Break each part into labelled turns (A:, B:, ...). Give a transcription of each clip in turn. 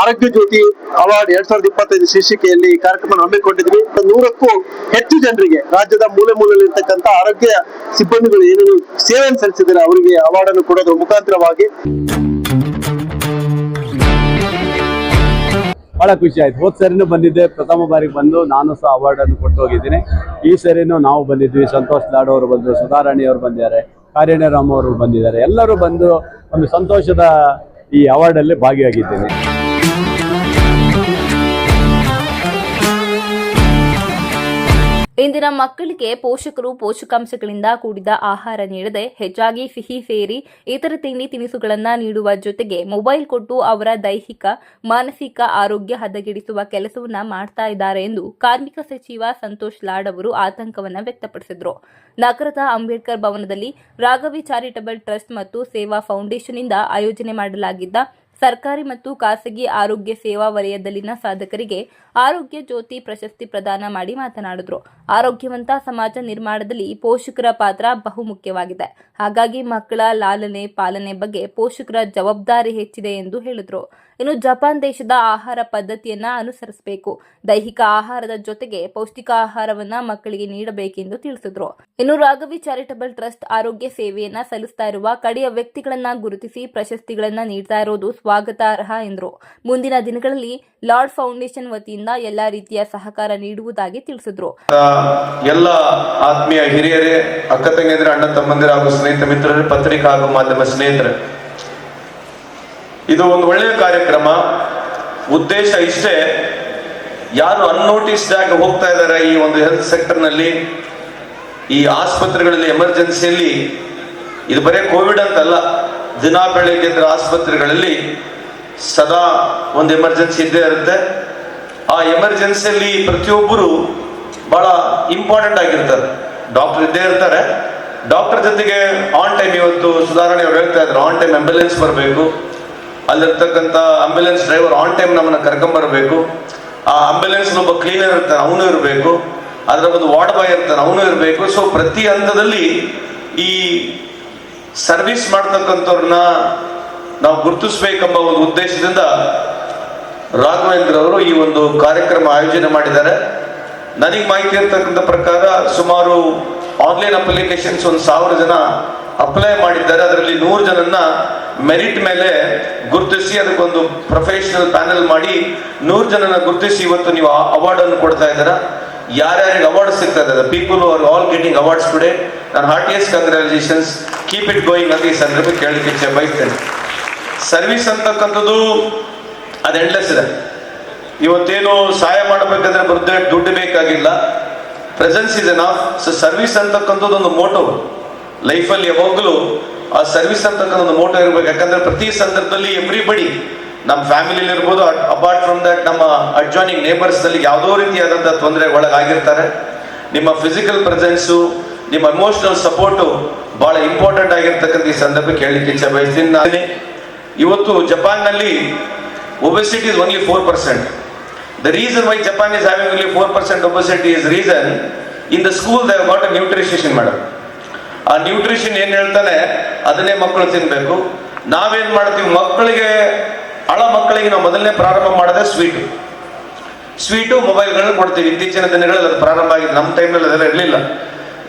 A: ಆರೋಗ್ಯ ಜ್ಯೋತಿ ಅವಾರ್ಡ್ ಎರಡ್ ಸಾವಿರದ ಇಪ್ಪತ್ತೈದು ಶೀರ್ಷಿಕೆಯಲ್ಲಿ ಈ ಕಾರ್ಯಕ್ರಮ ಹಮ್ಮಿಕೊಂಡಿದ್ವಿ. ನೂರಕ್ಕೂ ಹೆಚ್ಚು ಜನರಿಗೆ ರಾಜ್ಯದ ಮೂಲೆ ಮೂಲೆಯಲ್ಲಿರ್ತಕ್ಕಂಥ ಆರೋಗ್ಯ ಸಿಬ್ಬಂದಿಗಳು ಏನೇನು ಸೇವೆಯನ್ನು ಸಲ್ಲಿಸಿದ್ದಾರೆ, ಅವರಿಗೆ ಅವಾರ್ಡ್ ಅನ್ನು ಕೊಡೋದ್ರ ಮುಖಾಂತರವಾಗಿ.
B: ಬಹಳ ಖುಷಿ ಆಯ್ತು. ಹೋದ್ ಸರಿನೂ ಬಂದಿದ್ದೆ. ಪ್ರಥಮ ಬಾರಿಗೆ ಬಂದು ನಾನು ಸಹ ಅವಾರ್ಡ್ ಅನ್ನು ಕೊಟ್ಟು ಹೋಗಿದ್ದೀನಿ. ಈ ಸರಿನೂ ನಾವು ಬಂದಿದ್ವಿ. ಸಂತೋಷ್ ಲಾಡ್ ಅವರು ಬಂದರು, ಸುಧಾರಾಣಿ ಅವರು ಬಂದಿದ್ದಾರೆ ಕಾರ್ಯಣ್ಯ ರಾಮ ಅವರು ಬಂದಿದ್ದಾರೆ. ಎಲ್ಲರೂ ಬಂದು ಒಂದು ಸಂತೋಷದ ಈ ಅವಾರ್ಡ್ ಅಲ್ಲಿ ಭಾಗಿಯಾಗಿದ್ದೇನೆ.
C: ಇಂದಿನ ಮಕ್ಕಳಿಗೆ ಪೋಷಕರು ಪೋಷಕಾಂಶಗಳಿಂದ ಕೂಡಿದ ಆಹಾರ ನೀಡದೆ ಹೆಚ್ಚಾಗಿ ಸಿಹಿ ಸೇರಿ ಇತರ ತಿಂಡಿ ತಿನಿಸುಗಳನ್ನು ನೀಡುವ ಜೊತೆಗೆ ಮೊಬೈಲ್ ಕೊಟ್ಟು ಅವರ ದೈಹಿಕ, ಮಾನಸಿಕ ಆರೋಗ್ಯ ಹದಗೆಡಿಸುವ ಕೆಲಸವನ್ನ ಮಾಡ್ತಾ ಇದ್ದಾರೆ ಎಂದು ಕಾರ್ಮಿಕ ಸಚಿವ ಸಂತೋಷ್ ಲಾಡ್ ಅವರು ಆತಂಕವನ್ನು ವ್ಯಕ್ತಪಡಿಸಿದರು. ನಗರದ ಅಂಬೇಡ್ಕರ್ ಭವನದಲ್ಲಿ ರಾಘವಿ ಚಾರಿಟಬಲ್ ಟ್ರಸ್ಟ್ ಮತ್ತು ಸೇವಾ ಫೌಂಡೇಶನ್ನಿಂದ ಆಯೋಜನೆ ಮಾಡಲಾಗಿದ್ದ ಸರ್ಕಾರಿ ಮತ್ತು ಖಾಸಗಿ ಆರೋಗ್ಯ ಸೇವಾ ವಲಯದಲ್ಲಿನ ಸಾಧಕರಿಗೆ ಆರೋಗ್ಯ ಜ್ಯೋತಿ ಪ್ರಶಸ್ತಿ ಪ್ರದಾನ ಮಾಡಿ ಮಾತನಾಡಿದ್ರು. ಆರೋಗ್ಯವಂತ ಸಮಾಜ ನಿರ್ಮಾಣದಲ್ಲಿ ಪೋಷಕರ ಪಾತ್ರ ಬಹುಮುಖ್ಯವಾಗಿದೆ. ಹಾಗಾಗಿ ಮಕ್ಕಳ ಲಾಲನೆ ಪಾಲನೆ ಬಗ್ಗೆ ಪೋಷಕರ ಜವಾಬ್ದಾರಿ ಹೆಚ್ಚಿದೆ ಎಂದು ಹೇಳಿದ್ರು. ಇನ್ನು ಜಪಾನ್ ದೇಶದ ಆಹಾರ ಪದ್ಧತಿಯನ್ನ ಅನುಸರಿಸಬೇಕು. ದೈಹಿಕ ಆಹಾರದ ಜೊತೆಗೆ ಪೌಷ್ಟಿಕ ಆಹಾರವನ್ನ ಮಕ್ಕಳಿಗೆ ನೀಡಬೇಕೆಂದು ತಿಳಿಸಿದ್ರು. ಇನ್ನು ರಾಘವಿ ಚಾರಿಟಬಲ್ ಟ್ರಸ್ಟ್ ಆರೋಗ್ಯ ಸೇವೆಯನ್ನ ಸಲ್ಲಿಸ್ತಾ ಇರುವ ಕಡೆಯ ವ್ಯಕ್ತಿಗಳನ್ನ ಗುರುತಿಸಿ ಪ್ರಶಸ್ತಿಗಳನ್ನ ನೀಡ್ತಾ ಇರೋದು ಸ್ವಾಗತಾರ್ಹ ಎಂದರು. ಮುಂದಿನ ದಿನಗಳಲ್ಲಿ ಲಾರ್ಡ್ ಫೌಂಡೇಶನ್ ವತಿಯಿಂದ ಎಲ್ಲ ರೀತಿಯ ಸಹಕಾರ ನೀಡುವುದಾಗಿ ತಿಳಿಸಿದ್ರು.
D: ಎಲ್ಲ ಆತ್ಮೀಯ ಹಿರಿಯರೇ, ಅಕ್ಕ ತಂಗಿಯಂದ್ರೆ ಅಣ್ಣ ತಮ್ಮಂದಿರ ಹಾಗೂ ಸ್ನೇಹಿತ ಮಿತ್ರರೇ, ಪತ್ರಿಕಾ ಹಾಗೂ ಮಾಧ್ಯಮ ಸ್ನೇಹಿತರೆ, ಇದು ಒಂದು ಒಳ್ಳೆಯ ಕಾರ್ಯಕ್ರಮ. ಉದ್ದೇಶ ಇಷ್ಟೇ, ಯಾರು ಅನ್ನೋಟಿಸ್ಡ್ ಆಗಿ ಹೋಗ್ತಾ ಇದ್ದಾರೆ ಈ ಒಂದು ಹೆಲ್ತ್ ಸೆಕ್ಟರ್ನಲ್ಲಿ, ಈ ಆಸ್ಪತ್ರೆಗಳಲ್ಲಿ ಎಮರ್ಜೆನ್ಸಿಯಲ್ಲಿ ಇದು ಬರೀ ಕೋವಿಡ್ ಅಂತಲ್ಲ. ದಿನ ಬೆಳಗ್ಗೆ ಎದ್ರೆ ಆಸ್ಪತ್ರೆಗಳಲ್ಲಿ ಸದಾ ಒಂದು ಎಮರ್ಜೆನ್ಸಿ ಇದ್ದೇ ಇರುತ್ತೆ. ಆ ಎಮರ್ಜೆನ್ಸಿಯಲ್ಲಿ ಪ್ರತಿಯೊಬ್ಬರು ಬಹಳ ಇಂಪಾರ್ಟೆಂಟ್ ಆಗಿರ್ತಾರೆ. ಡಾಕ್ಟರ್ ಇದ್ದೇ ಇರ್ತಾರೆ. ಡಾಕ್ಟರ್ ಜೊತೆಗೆ ಆನ್ ಟೈಮ್ ಇವತ್ತು ಸುಧಾರಣೆ ಅವ್ರು ಹೇಳ್ತಾ ಇದ್ರು ಆನ್ ಟೈಮ್ ಆಂಬ್ಯುಲೆನ್ಸ್ ಬರಬೇಕು. ಅಲ್ಲಿರ್ತಕ್ಕಂಥ ಆಂಬ್ಯುಲೆನ್ಸ್ ಡ್ರೈವರ್ ಆನ್ ಟೈಮ್ ನಮ್ಮನ್ನ ಕರ್ಕೊಂಬರ್ಬೇಕು ಆ ಆಂಬ್ಯುಲೆನ್ಸ್ ಒಬ್ಬ ಕ್ಲೀನರ್ ಇರ್ತಾನೆ, ಅವನು ಇರಬೇಕು. ಅದರ ಒಂದು ವಾರ್ಡ್ ಬಾಯ್ ಇರ್ತಾನೆ, ಅವನು ಇರಬೇಕು. ಸೊ ಪ್ರತಿ ಹಂತದಲ್ಲಿ ಈ ಸರ್ವಿಸ್ ಮಾಡ್ತಕ್ಕಂಥವ್ರನ್ನ ನಾವು ಗುರುತಿಸ್ಬೇಕೆಂಬ ಒಂದು ಉದ್ದೇಶದಿಂದ ರಾಘವೇಂದ್ರ ಅವರು ಈ ಒಂದು ಕಾರ್ಯಕ್ರಮ ಆಯೋಜನೆ ಮಾಡಿದ್ದಾರೆ. ನನಗೆ ಮಾಹಿತಿ ಇರ್ತಕ್ಕಂಥ ಪ್ರಕಾರ ಸುಮಾರು ಆನ್ಲೈನ್ ಅಪ್ಲಿಕೇಶನ್ಸ್ ಒಂದು ಸಾವಿರ ಜನ ಅಪ್ಲೈ ಮಾಡಿದ್ದಾರೆ. ಅದರಲ್ಲಿ ನೂರು ಜನನ್ನ ಮೆರಿಟ್ ಮೇಲೆ ಗುರುತಿಸಿ ಅದಕ್ಕೊಂದು ಪ್ರೊಫೆಷನಲ್ ಪ್ಯಾನೆಲ್ ಮಾಡಿ ನೂರು ಜನನ ಗುರುತಿಸಿ ಇವತ್ತು ನೀವು ಅವಾರ್ಡ್ ಅನ್ನು ಕೊಡ್ತಾ ಇದ್ದೀರಾ. ಯಾರ್ಯಾರಿಗೆ ಅವಾರ್ಡ್ ಸಿಗ್ತಾ ಇದೆ people are all getting awards today ನಾನು heartiest congratulations keep it going ಅಂತ ಈ ಸಂದರ್ಭ ಕೇಳಲಿಕ್ಕೆ ಇಚ್ಛೆ ಬಯಸ್ತೇನೆ. ಸರ್ವಿಸ್ ಅಂತಕ್ಕಂಥದ್ದು ಅದು ಎಂಡ್ಲೆಸ್ ಇದೆ. ಇವತ್ತೇನು ಸಹಾಯ ಮಾಡಬೇಕಂದ್ರೆ ಬರುತ್ತೆ ದುಡ್ಡು ಬೇಕಾಗಿಲ್ಲ. ಪ್ರೆಸೆನ್ಸ್ ಇದೆ ನಾ ಸೊ ಸರ್ವಿಸ್ ಅಂತಕ್ಕಂಥದ್ದು ಒಂದು ಮೋಟೋ ಲೈಫಲ್ಲಿ ಯಾವಾಗಲೂ ಆ ಸರ್ವಿಸ್ ಅಂತಕ್ಕಂಥ ಒಂದು ಮೋಟೋ ಇರಬೇಕು. ಯಾಕಂದ್ರೆ ಪ್ರತಿ ಸಂದರ್ಭದಲ್ಲಿ ಎವ್ರಿಬಡಿ ನಮ್ಮ ಫ್ಯಾಮಿಲಿಲಿ ಇರ್ಬೋದು ಅಪಾರ್ಟ್ ಫ್ರಮ್ ನಮ್ಮ ಅಡ್ಜಾನಿಂಗ್ ನೇಬರ್ಸ್ನಲ್ಲಿ ಯಾವುದೋ ರೀತಿಯಾದಂತಹ ತೊಂದರೆ ಒಳಗಾಗಿರ್ತಾರೆ. ನಿಮ್ಮ ಫಿಸಿಕಲ್ ಪ್ರೆಸೆನ್ಸು ನಿಮ್ಮ ಎಮೋಷನಲ್ ಸಪೋರ್ಟು ಬಹಳ ಇಂಪಾರ್ಟೆಂಟ್ ಆಗಿರ್ತಕ್ಕಂಥ ಈ ಸಂದರ್ಭ ಕೇಳಲಿಕ್ಕೆ ಇಚ್ಛೆ ಬಯಸ್ತೀನಿ. ನಾನು ಇವತ್ತು ಜಪಾನ್ನಲ್ಲಿ obesity is only four percent the reason why Japan is having only four percent obesity is reason in the school they what a nutrition ಮಾಡೋದು ಆ ನ್ಯೂಟ್ರಿಷನ್ ಏನು ಹೇಳ್ತಾನೆ? ಅದನ್ನೇ ಮಕ್ಕಳು ತಿನ್ನಬೇಕು ನಾವೇನು ಮಾಡ್ತೀವಿ? ಮಕ್ಕಳಿಗೆ, ಹಳ ಮಕ್ಕಳಿಗೆ ನಾವು ಮೊದಲನೇ ಪ್ರಾರಂಭ ಮಾಡೋದೇ ಸ್ವೀಟು ಸ್ವೀಟು ಮೊಬೈಲ್ಗಳನ್ನ ಕೊಡ್ತೀವಿ. ಇತ್ತೀಚಿನ ದಿನಗಳಲ್ಲಿ ಅದು ಪ್ರಾರಂಭ ಆಗಿದೆ. ನಮ್ಮ ಟೈಮಲ್ಲಿ ಅದೆಲ್ಲ ಇರಲಿಲ್ಲ.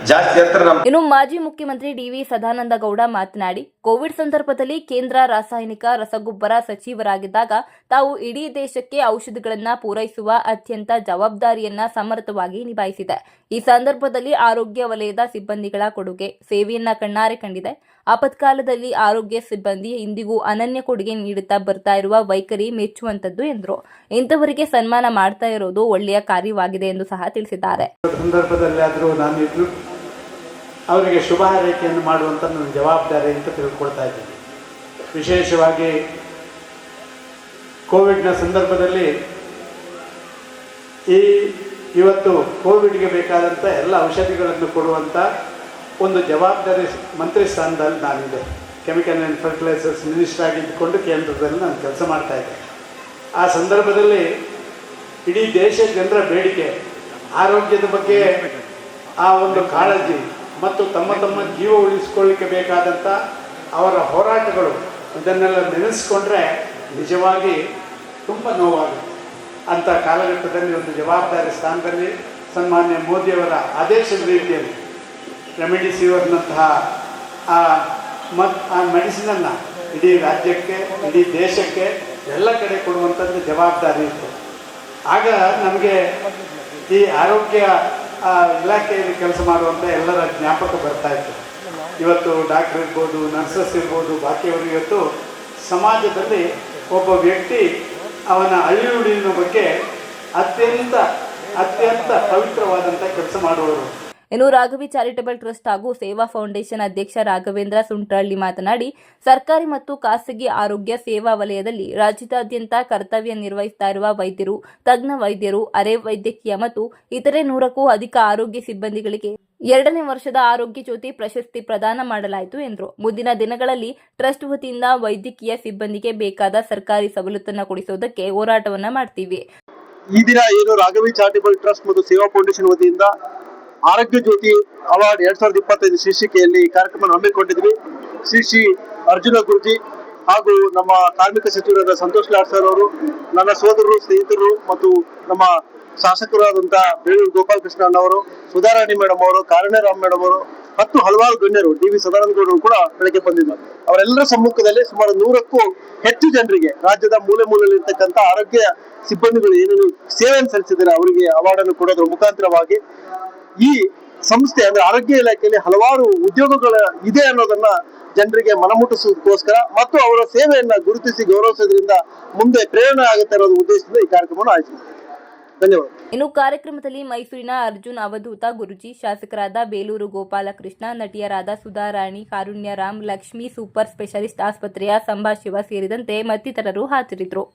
D: ಜಾಸ್ತಿ
C: ಇನ್ನು ಮಾಜಿ ಮುಖ್ಯಮಂತ್ರಿ ಡಿವಿ ಸದಾನಂದ ಗೌಡ ಮಾತನಾಡಿ ಕೋವಿಡ್ ಸಂದರ್ಭದಲ್ಲಿ ಕೇಂದ್ರ ರಾಸಾಯನಿಕ ರಸಗೊಬ್ಬರ ಸಚಿವರಾಗಿದ್ದಾಗ ತಾವು ಇಡೀ ದೇಶಕ್ಕೆ ಔಷಧಿಗಳನ್ನ ಪೂರೈಸುವ ಅತ್ಯಂತ ಜವಾಬ್ದಾರಿಯನ್ನ ಸಮರ್ಥವಾಗಿ ನಿಭಾಯಿಸಿದೆ. ಈ ಸಂದರ್ಭದಲ್ಲಿ ಆರೋಗ್ಯ ವಲಯದ ಸಿಬ್ಬಂದಿಗಳ ಕೊಡುಗೆ ಸೇವೆಯನ್ನ ಕಣ್ಣಾರೆ ಕಂಡಿದೆ. ಆಪತ್ಕಾಲದಲ್ಲಿ ಆರೋಗ್ಯ ಸಿಬ್ಬಂದಿ ಇಂದಿಗೂ ಅನನ್ಯ ಕೊಡುಗೆ ನೀಡುತ್ತಾ ಬರ್ತಾ ಇರುವ ವೈಖರಿ ಮೆಚ್ಚುವಂತದ್ದು ಎಂದರು. ಇಂಥವರಿಗೆ ಸನ್ಮಾನ ಮಾಡ್ತಾ ಇರೋದು ಒಳ್ಳೆಯ ಕಾರ್ಯವಾಗಿದೆ ಎಂದು ಸಹ ತಿಳಿಸಿದ್ದಾರೆ.
E: ಅವರಿಗೆ ಶುಭ ಹಾರೈಕೆಯನ್ನು ಮಾಡುವಂಥ ನನ್ನ ಜವಾಬ್ದಾರಿ ಅಂತ ತಿಳ್ಕೊಳ್ತಾ ಇದ್ದೀನಿ. ವಿಶೇಷವಾಗಿ ಕೋವಿಡ್ನ ಸಂದರ್ಭದಲ್ಲಿ ಈ ಇವತ್ತು ಕೋವಿಡ್ಗೆ ಬೇಕಾದಂಥ ಎಲ್ಲ ಔಷಧಿಗಳನ್ನು ಕೊಡುವಂಥ ಒಂದು ಜವಾಬ್ದಾರಿ ಮಂತ್ರಿ ಸ್ಥಾನದಲ್ಲಿ ನಾನಿದೆ ಕೆಮಿಕಲ್ ಆ್ಯಂಡ್ ಫರ್ಟಿಲೈಸರ್ಸ್ ಮಿನಿಸ್ಟರ್ ಆಗಿದ್ದುಕೊಂಡು ಕೇಂದ್ರದಲ್ಲಿ ನಾನು ಕೆಲಸ ಮಾಡ್ತಾ ಇದ್ದೆ. ಆ ಸಂದರ್ಭದಲ್ಲಿ ಇಡೀ ದೇಶ ಜನರ ಬೇಡಿಕೆ, ಆರೋಗ್ಯದ ಬಗ್ಗೆ ಆ ಒಂದು ಕಾಳಜಿ ಮತ್ತು ತಮ್ಮ ತಮ್ಮ ಜೀವ ಉಳಿಸ್ಕೊಳ್ಳಿಕ್ಕೆ ಬೇಕಾದಂಥ ಅವರ ಹೋರಾಟಗಳು ಇದನ್ನೆಲ್ಲ ನೆನೆಸ್ಕೊಂಡ್ರೆ ನಿಜವಾಗಿ ತುಂಬ ನೋವಾಗುತ್ತೆ. ಅಂಥ ಕಾಲಘಟ್ಟದಲ್ಲಿ ಒಂದು ಜವಾಬ್ದಾರಿ ಸ್ಥಾನದಲ್ಲಿ ಸನ್ಮಾನ್ಯ ಮೋದಿಯವರ ಆದೇಶದ ರೀತಿಯಲ್ಲಿ ರೆಮಿಡಿಸಿವರ್ನಂತಹ ಆ ಮತ್ ಆ ಮೆಡಿಸಿನನ್ನು ಇಡೀ ರಾಜ್ಯಕ್ಕೆ, ಇಡೀ ದೇಶಕ್ಕೆ ಎಲ್ಲ ಕಡೆ ಕೊಡುವಂಥದ್ದು ಜವಾಬ್ದಾರಿ ಇತ್ತು. ಆಗ ನಮಗೆ ಈ ಆರೋಗ್ಯ ಆ, ಇಲಾಖೆಯಲ್ಲಿ ಕೆಲಸ ಮಾಡುವಂಥ ಎಲ್ಲರ ಜ್ಞಾಪಕ ಬರ್ತಾ ಇತ್ತು. ಇವತ್ತು ಡಾಕ್ಟರ್ ಇರ್ಬೋದು ನರ್ಸಸ್ ಇರ್ಬೋದು ಬಾಕಿಯವರು ಇವತ್ತು ಸಮಾಜದಲ್ಲಿ ಒಬ್ಬ ವ್ಯಕ್ತಿ ಅವನ ಅಳಿಯುಳಿನ ಬಗ್ಗೆ ಅತ್ಯಂತ ಅತ್ಯಂತ ಪವಿತ್ರವಾದಂಥ ಕೆಲಸ ಮಾಡುವವರು.
C: ಇನ್ನು ರಾಘವಿ ಚಾರಿಟಬಲ್ ಟ್ರಸ್ಟ್ ಹಾಗೂ ಸೇವಾ ಫೌಂಡೇಶನ್ ಅಧ್ಯಕ್ಷ ರಾಘವೇಂದ್ರ ಸುಂಟ್ರಳ್ಳಿ ಮಾತನಾಡಿ, ಸರ್ಕಾರಿ ಮತ್ತು ಖಾಸಗಿ ಆರೋಗ್ಯ ಸೇವಾ ವಲಯದಲ್ಲಿ ರಾಜ್ಯದಾದ್ಯಂತ ಕರ್ತವ್ಯ ನಿರ್ವಹಿಸ್ತಾ ಇರುವ ವೈದ್ಯರು, ತಜ್ಞ ವೈದ್ಯರು, ಅರೆ ವೈದ್ಯಕೀಯ ಮತ್ತು ಇತರೆ ನೂರಕ್ಕೂ ಅಧಿಕ ಆರೋಗ್ಯ ಸಿಬ್ಬಂದಿಗಳಿಗೆ ಎರಡನೇ ವರ್ಷದ ಆರೋಗ್ಯ ಜ್ಯೋತಿ ಪ್ರಶಸ್ತಿ ಪ್ರದಾನ ಮಾಡಲಾಯಿತು ಎಂದರು. ಮುಂದಿನ ದಿನಗಳಲ್ಲಿ ಟ್ರಸ್ಟ್ ವತಿಯಿಂದ ವೈದ್ಯಕೀಯ ಸಿಬ್ಬಂದಿಗೆ ಬೇಕಾದ ಸರ್ಕಾರಿ ಸವಲತ್ತನ್ನು ಕೊಡಿಸುವುದಕ್ಕೆ ಹೋರಾಟವನ್ನ ಮಾಡ್ತೀವಿ.
A: ಈ ದಿನ ಏನು ರಾಘವಿ ಚಾರಿಟಬಲ್ ಟ್ರಸ್ಟ್ ಮತ್ತು ಸೇವಾ ಫೌಂಡೇಶನ್ ವತಿಯಿಂದ ಆರೋಗ್ಯ ಜ್ಯೋತಿ ಅವಾರ್ಡ್ ಎರಡ್ ಸಾವಿರದ ಇಪ್ಪತ್ತೈದು ಶೀರ್ಷಿಕೆಯಲ್ಲಿ ಈ ಕಾರ್ಯಕ್ರಮ ಹಮ್ಮಿಕೊಂಡಿದ್ವಿ. ಶ್ರೀ ಶ್ರೀ ಅರ್ಜುನ ಗುರುಜಿ ಹಾಗೂ ನಮ್ಮ ಕಾರ್ಮಿಕ ಸಚಿವರಾದ ಸಂತೋಷ್ ಲಾಡ್ ಸರ್ ಅವರು, ನನ್ನ ಸೋದರರು, ಸ್ನೇಹಿತರು ಮತ್ತು ನಮ್ಮ ಶಾಸಕರಾದಂತಹ ಬೇಳೂರು ಗೋಪಾಲಕೃಷ್ಣ ಅವರು, ಸುಧಾರಾಣಿ ಮೇಡಮ್ ಅವರು, ಕಾರಣರಾಮ್ ಮೇಡಮ್ ಅವರು ಮತ್ತು ಹಲವಾರು ಗಣ್ಯರು ಡಿ ವಿ ಸದಾನಂದ ಗೌಡರು ಕೂಡ ಬೆಳಗ್ಗೆ ಬಂದಿದ್ದರು. ಅವರೆಲ್ಲರ ಸಮ್ಮುಖದಲ್ಲಿ ಸುಮಾರು ನೂರಕ್ಕೂ ಹೆಚ್ಚು ಜನರಿಗೆ ರಾಜ್ಯದ ಮೂಲೆ ಮೂಲೆಯಲ್ಲಿರ್ತಕ್ಕಂಥ ಆರೋಗ್ಯ ಸಿಬ್ಬಂದಿಗಳು ಏನೇನು ಸೇವೆಯನ್ನು ಸಲ್ಲಿಸಿದ್ದಾರೆ ಅವರಿಗೆ ಅವಾರ್ಡ್ ಅನ್ನು ಕೊಡೋದ್ರ ಮುಖಾಂತರವಾಗಿ ಈ ಸಂಸ್ಥೆ ಅಂದ್ರೆ ಆರೋಗ್ಯ ಇಲಾಖೆಯಲ್ಲಿ ಹಲವಾರು ಉದ್ಯೋಗಗಳ ಇದೆ ಅನ್ನೋದನ್ನ ಜನರಿಗೆ ಮನಮುಟ್ಟಿಸೋದಕ್ಕೋಸ್ಕರ ಮತ್ತು ಅವರ ಸೇವೆಯನ್ನ ಗುರುತಿಸಿ ಗೌರವಿಸೋದ್ರಿಂದ ಮುಂದೆ ಪ್ರೇರಣೆ ಆಗುತ್ತೆ ಅನ್ನೋದು ಉದ್ದೇಶದಿಂದ ಈ ಕಾರ್ಯಕ್ರಮವನ್ನು ಆಯೋಜಿಸಿದೆ. ಧನ್ಯವಾದ.
C: ಇನ್ನು ಕಾರ್ಯಕ್ರಮದಲ್ಲಿ ಮೈಸೂರಿನ ಅರ್ಜುನ್ ಅವಧೂತ ಗುರುಜಿ, ಶಾಸಕರಾದ ಬೇಲೂರು ಗೋಪಾಲಕೃಷ್ಣ, ನಟಿಯರಾದ ಸುಧಾರಾಣಿ ಕಾರುಣ್ಯರಾಮ್ ಲಕ್ಷ್ಮಿ ಸೂಪರ್ ಸ್ಪೆಷಲಿಸ್ಟ್ ಆಸ್ಪತ್ರೆಯ ಸಂಭಾಷಿವ ಸೇರಿದಂತೆ ಮತ್ತಿತರರು ಹಾಜರಿದ್ದರು